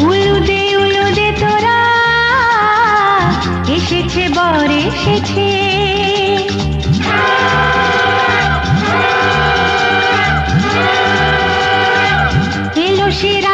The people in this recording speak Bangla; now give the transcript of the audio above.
উলুদে উলুদে তোরা এসেছে বর এসেছে। এলো সেরা